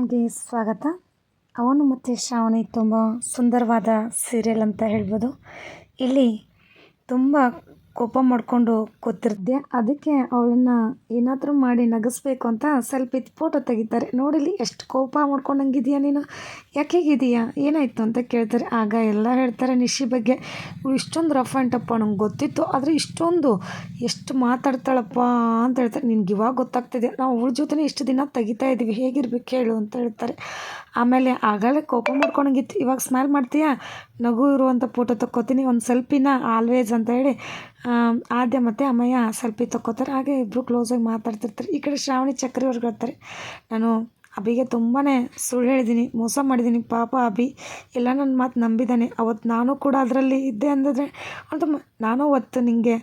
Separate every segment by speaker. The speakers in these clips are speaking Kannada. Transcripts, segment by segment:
Speaker 1: ಚಾನಲ್ಗೆ ಸ್ವಾಗತ. ಅವನು ಮತ್ತು ಶ್ರಾವಣಿ ತುಂಬ ಸುಂದರವಾದ ಸೀರಿಯಲ್ ಅಂತ ಹೇಳ್ಬೋದು. ಇಲ್ಲಿ ತುಂಬ ಕೋಪ ಮಾಡಿಕೊಂಡು ಕೂತಿರ್ದೆ. ಅದಕ್ಕೆ ಅವಳನ್ನು ಏನಾದರೂ ಮಾಡಿ ನಗಿಸ್ಬೇಕು ಅಂತ ಸ್ವಲ್ಪ ಇದು ಫೋಟೋ ತೆಗಿತಾರೆ. ನೋಡಿಲಿ ಎಷ್ಟು ಕೋಪ ಮಾಡ್ಕೊಂಡಂಗಿದೆಯಾ ನೀನು? ಯಾಕೆ ಹೀಗಿದೆಯಾ ಏನಾಯಿತು ಅಂತ ಕೇಳ್ತಾರೆ. ಆಗ ಎಲ್ಲ ಹೇಳ್ತಾರೆ ನಿಶಿ ಬಗ್ಗೆ. ಇಷ್ಟೊಂದು ರಫ್ ಆ್ಯಂಡ್ ಟಪ್ಪ ನಂಗೆ ಗೊತ್ತಿತ್ತು. ಆದರೆ ಇಷ್ಟೊಂದು ಎಷ್ಟು ಮಾತಾಡ್ತಾಳಪ್ಪ ಅಂತ ಹೇಳ್ತಾರೆ. ನಿನ್ಗೆ ಇವಾಗ ಗೊತ್ತಾಗ್ತಿದೆ. ನಾವು ಅವಳ ಜೊತೆ ಇಷ್ಟು ದಿನ ತೆಗಿತಾ ಇದ್ದೀವಿ. ಹೇಗಿರ್ಬೇಕು ಹೇಳು ಅಂತ ಹೇಳ್ತಾರೆ. ಆಮೇಲೆ ಆಗಲೇ ಕೋಪ ಮಾಡ್ಕೊಂಡಂಗಿತ್ತು ಇವಾಗ ಸ್ಮೈಲ್ ಮಾಡ್ತೀಯಾ? ನಗು ಇರುವಂಥ ಫೋಟೋ ತಕ್ಕೋತೀನಿ. ಒಂದು ಸೆಲ್ಫಿನ ಆಲ್ವೇಸ್ ಅಂತ ಹೇಳಿ ಆದ್ಯ ಮತ್ತು ಅಮ್ಮಯ್ಯ ಸೆಲ್ಫಿ ತಕ್ಕೋತಾರೆ. ಹಾಗೆ ಇಬ್ಬರು ಕ್ಲೋಸಾಗಿ ಮಾತಾಡ್ತಿರ್ತಾರೆ. ಈ ಕಡೆ ಶ್ರಾವಣಿ ಚಕ್ರಿ ಅವ್ರಿಗೆ ಹೇಳ್ತಾರೆ, ನಾನು ಅಭಿಗೆ ತುಂಬಾ ಸುಳ್ಳು ಹೇಳಿದ್ದೀನಿ, ಮೋಸ ಮಾಡಿದ್ದೀನಿ. ಪಾಪ ಅಭಿ, ಎಲ್ಲ ನನ್ನ ಮಾತು ನಂಬಿದ್ದಾನೆ. ಅವತ್ತು ನಾನು ಕೂಡ ಅದರಲ್ಲಿ ಇದ್ದೆ ಅಂದರೆ ಅಂತ ನಾನು ಅವತ್ತು ನಿನಗೆ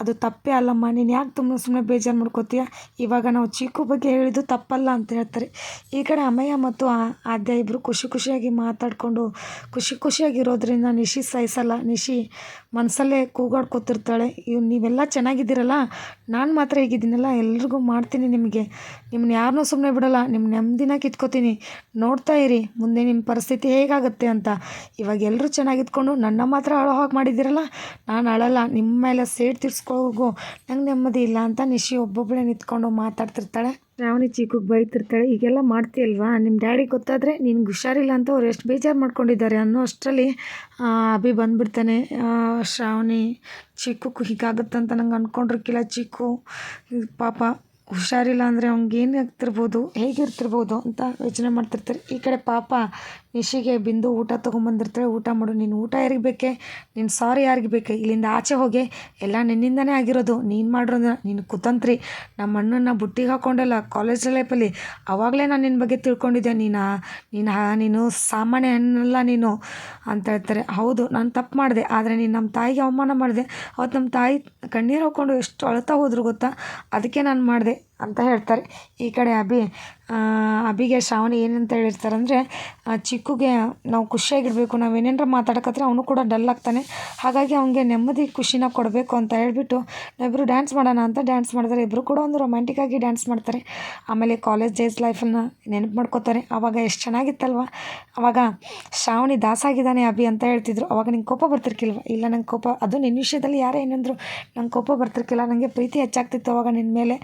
Speaker 1: ಅದು ತಪ್ಪೇ ಅಲ್ಲಮ್ಮ ನೀನು ಯಾಕೆ ತುಂಬ ಸುಮ್ಮನೆ ಬೇಜಾರು ಮಾಡ್ಕೋತೀಯ? ಇವಾಗ ನಾವು ಚೀಕು ಬಗ್ಗೆ ಹೇಳಿದ್ದು ತಪ್ಪಲ್ಲ ಅಂತ ಹೇಳ್ತಾರೆ. ಈ ಕಡೆ ಅಮ್ಮಯ್ಯ ಮತ್ತು ಆದ್ಯ ಇಬ್ಬರು ಖುಷಿ ಖುಷಿಯಾಗಿ ಮಾತಾಡಿಕೊಂಡು ಖುಷಿ ಖುಷಿಯಾಗಿರೋದ್ರಿಂದ ನಿಶಿ ಸಹಿಸಲ್ಲ. ನಿಶಿ ಮನಸಲ್ಲೇ ಕೂಗಾಡ್ಕೊತಿರ್ತಾಳೆ. ಇವ್ ನೀವೆಲ್ಲ ಚೆನ್ನಾಗಿದ್ದೀರಲ್ಲ? ನಾನು ಮಾತ್ರ ಹೇಗಿದ್ದೀನಲ್ಲ. ಎಲ್ರಿಗೂ ಮಾಡ್ತೀನಿ ನಿಮಗೆ. ನಿಮ್ಮನ್ನ ಯಾರನ್ನೂ ಸುಮ್ಮನೆ ಬಿಡಲ್ಲ. ನಿಮ್ಮ ನೆಮ್ಮದಿನ ಕಿತ್ಕೋತೀನಿ. ನೋಡ್ತಾ ಇರಿ. ಮುಂದೆ ನಿಮ್ಮ ಪರಿಸ್ಥಿತಿ ಹೇಗಾಗುತ್ತೆ ಅಂತ. ಇವಾಗ ಎಲ್ಲರೂ ಚೆನ್ನಾಗಿದ್ಕೊಂಡು ನನ್ನ ಮಾತ್ರ ಅಳೋ ಹಾಗೆ ಮಾಡಿದ್ದೀರಲ್ಲ? ನಾನು ಅಳಲ್ಲ. ನಿಮ್ಮ ಮೇಲೆ ಸೇಡ್ ತೀರ್ಸ್ಕೋಗು ನಂಗೆ ನೆಮ್ಮದಿ ಇಲ್ಲ ಅಂತ ನಿಶಿ ಒಬ್ಬೊಬ್ಬಳೇ ನಿಂತ್ಕೊಂಡು ಮಾತಾಡ್ತಿರ್ತಾಳೆ. ಶ್ರಾವಣಿ ಚೀಕುಗೆ ಬೈತಿರ್ತಾಳೆ. ಈಗೆಲ್ಲ ಮಾಡ್ತೀಯಲ್ವಾ? ನಿಮ್ಮ ಡ್ಯಾಡಿ ಗೊತ್ತಾದರೆ ನಿನ್ಗೆ ಹುಷಾರಿಲ್ಲ ಅಂತ ಅವ್ರು ಎಷ್ಟು ಬೇಜಾರು ಮಾಡ್ಕೊಂಡಿದ್ದಾರೆ ಅನ್ನೋ ಅಷ್ಟರಲ್ಲಿ ಅಭಿ ಬಂದ್ಬಿಡ್ತಾನೆ. ಶ್ರಾವಣಿ ಚೀಕು ಹೀಗಾಗುತ್ತಂತ ನಂಗೆ ಅಂದ್ಕೊಂಡಿರ್ಕಿಲ್ಲ ಚೀಕು. ಪಾಪ ಹುಷಾರಿಲ್ಲ ಅಂದರೆ ಅವ್ನಿಗೆ ಏನು ಆಗ್ತಿರ್ಬೋದು? ಹೇಗಿರ್ತಿರ್ಬೋದು ಅಂತ ಯೋಚನೆ ಮಾಡ್ತಿರ್ತಾರೆ. ಈ ಕಡೆ ಪಾಪ ನಿಶಿಗೆ ಬಿಂದು ಊಟ ತೊಗೊಂಬಂದಿರ್ತಾಳೆ. ಊಟ ಮಾಡು, ನೀನು ಊಟ ಯಾರಿಗೆ ಬೇಕೆ? ನೀನು ಸಾರಿ ಯಾರಿಗೆ ಬೇಕೆ? ಇಲ್ಲಿಂದ ಆಚೆ ಹೋಗಿ. ಎಲ್ಲ ನಿನ್ನಿಂದನೇ ಆಗಿರೋದು. ನೀನು ಮಾಡಿರೋದು ನೀನು ಕುತಂತ್ರಿ. ನಮ್ಮ ಅಣ್ಣನ ಬುಟ್ಟಿಗೆ ಹಾಕ್ಕೊಂಡಲ್ಲ ಕಾಲೇಜ್ ಲೈಫಲ್ಲಿ ಆವಾಗಲೇ ನಾನು ನಿನ್ನ ಬಗ್ಗೆ ತಿಳ್ಕೊಂಡಿದ್ದೆ. ನೀನು ನೀನು ನೀನು ಸಾಮಾನ್ಯ ಹೆಣ್ಣಲ್ಲ ನೀನು ಅಂತ ಹೇಳ್ತಾರೆ. ಹೌದು, ನಾನು ತಪ್ಪು ಮಾಡಿದೆ. ಆದರೆ ನೀನು ನಮ್ಮ ತಾಯಿಗೆ ಅವಮಾನ ಮಾಡಿದೆ. ಅವತ್ತು ನಮ್ಮ ತಾಯಿ ಕಣ್ಣೀರು ಹಾಕ್ಕೊಂಡು ಎಷ್ಟು ಅಳ್ತಾ ಹೋದ್ರು ಗೊತ್ತಾ? ಅದಕ್ಕೆ ನಾನು ಮಾಡಿದೆ. ಅಂತ ಹೇಳ್ತಾರೆ. ಈ ಕಡೆ ಅಭಿ ಅಭಿಗೆ ಶ್ರಾವಣಿ ಏನಂತ ಹೇಳಿರ್ತಾರಂದರೆ ಚಿಕ್ಕಗೆ ನಾವು ಖುಷಿಯಾಗಿರಬೇಕು, ನಾವು ಏನೇನಾರ ಮಾತಾಡಕತ್ರೆ ಅವನು ಕೂಡ ಡಲ್ ಆಗ್ತಾನೆ. ಹಾಗಾಗಿ ಅವನಿಗೆ ನೆಮ್ಮದಿ, ಖುಷಿನ ಕೊಡಬೇಕು ಅಂತ ಹೇಳಿಬಿಟ್ಟು ನಾವಿಬ್ಬರು ಡ್ಯಾನ್ಸ್ ಮಾಡೋಣ ಅಂತ ಡ್ಯಾನ್ಸ್ ಮಾಡ್ತಾರೆ ಇಬ್ಬರು ಕೂಡ ಒಂದು ರೊಮ್ಯಾಂಟಿಕ್ಕಾಗಿ ಡ್ಯಾನ್ಸ್ ಮಾಡ್ತಾರೆ. ಆಮೇಲೆ ಕಾಲೇಜ್ ಡೇಸ್ ಲೈಫನ್ನು ನೆನಪು ಮಾಡ್ಕೋತಾರೆ. ಆವಾಗ ಎಷ್ಟು ಚೆನ್ನಾಗಿತ್ತಲ್ವ? ಆವಾಗ ಶ್ರಾವಣಿ ದಾಸಾಗಿದ್ದಾನೆ ಅಭಿ ಅಂತ ಹೇಳ್ತಿದ್ರು. ಆವಾಗ ನಿಂಗೆ ಕೋಪ ಬರ್ತಿರ್ಕಿಲ್ವ? ಇಲ್ಲ, ನಂಗೆ ಕೋಪ, ಅದು ನಿನ್ನ ವಿಷಯದಲ್ಲಿ ಯಾರೇ ಏನಂದ್ರು ನಂಗೆ ಕೋಪ ಬರ್ತಿರ್ಕಿಲ್ಲ. ನನಗೆ ಪ್ರೀತಿ ಹೆಚ್ಚಾಗ್ತಿತ್ತು ಅವಾಗ ನಿನ್ನ ಮೇಲೆ.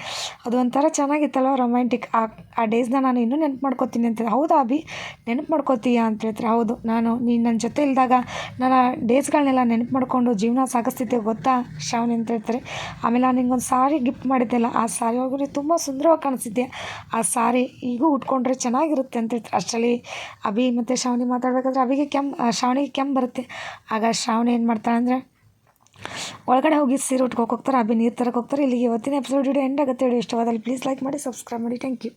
Speaker 1: ಅದು ಒಂಥರ ಚೆನ್ನಾಗಿತ್ತಲ್ಲ ರೊಮ್ಯಾಂಟಿಕ್ ಆ ಆ ಡೇಸ್ನ ನಾನು ಇನ್ನೂ ನೆನಪು ಮಾಡ್ಕೋತೀನಿ ಅಂತ. ಹೌದಾ ಅಭಿ? ನೆನಪು ಮಾಡ್ಕೋತೀಯಾ ಅಂತ ಹೇಳ್ತಾರೆ. ಹೌದು. ನಾನು, ನೀನು ನನ್ನ ಜೊತೆ ಇಲ್ದಾಗ ನಾನು ಡೇಸ್ಗಳನ್ನೆಲ್ಲ ನೆನಪು ಮಾಡಿಕೊಂಡು ಜೀವನ ಸಾಗಿಸ್ತಿದ್ದೆ ಗೊತ್ತಾ? ಶ್ರಾವಣಿ ಅಂತ ಹೇಳ್ತಾರೆ. ಆಮೇಲೆ ನಾನು ನಿಂಗೊಂದು ಸಾರಿ ಗಿಫ್ಟ್ ಮಾಡಿದ್ದೆಲ್ಲ. ಆ ಸಾರಿ ಹೋಗಿ ತುಂಬ ಸುಂದರವಾಗಿ ಕಾಣಿಸಿದ್ದೆ ಆ ಸಾರಿ ಈಗೂ ಉಟ್ಕೊಂಡ್ರೆ ಚೆನ್ನಾಗಿರುತ್ತೆ ಅಂತ ಹೇಳ್ತಾರೆ. ಅಷ್ಟರಲ್ಲಿ ಅಭಿ ಮತ್ತು ಶ್ರಾವಣಿ ಮಾತಾಡಬೇಕಾದ್ರೆ ಅಭಿಗೆ ಕೆಮ್ಮು ಶ್ರಾವಣಿಗೆ ಕೆಮ್ಮು ಬರುತ್ತೆ. ಆಗ ಶ್ರಾವಣಿ ಏನು ಮಾಡ್ತಾಳೆ ಅಂದರೆ ಒಳಗಡೆ ಹೋಗಿ ಸೀರೆ ಉಟ್ಕೋಕೆ ಹೋಗ್ತಾರೆ ಅಭಿ ನೀರು ತರಕ್ಕೆ ಹೋಗ್ತಾರೆ. ಇಲ್ಲಿಗೆ ಇವತ್ತಿನ ಎಪಿಸೋಡ್ ವಿಡಿಯೋ ಎಂಡ್ ಆಗುತ್ತೆ. ವಿಡಿಯೋ ಇಷ್ಟವಾದಲ್ಲಿ ಪ್ಲೀಸ್ ಲೈಕ್ ಮಾಡಿ ಸಬ್ಸ್ಕ್ರೈಬ್ ಮಾಡಿ. Thank you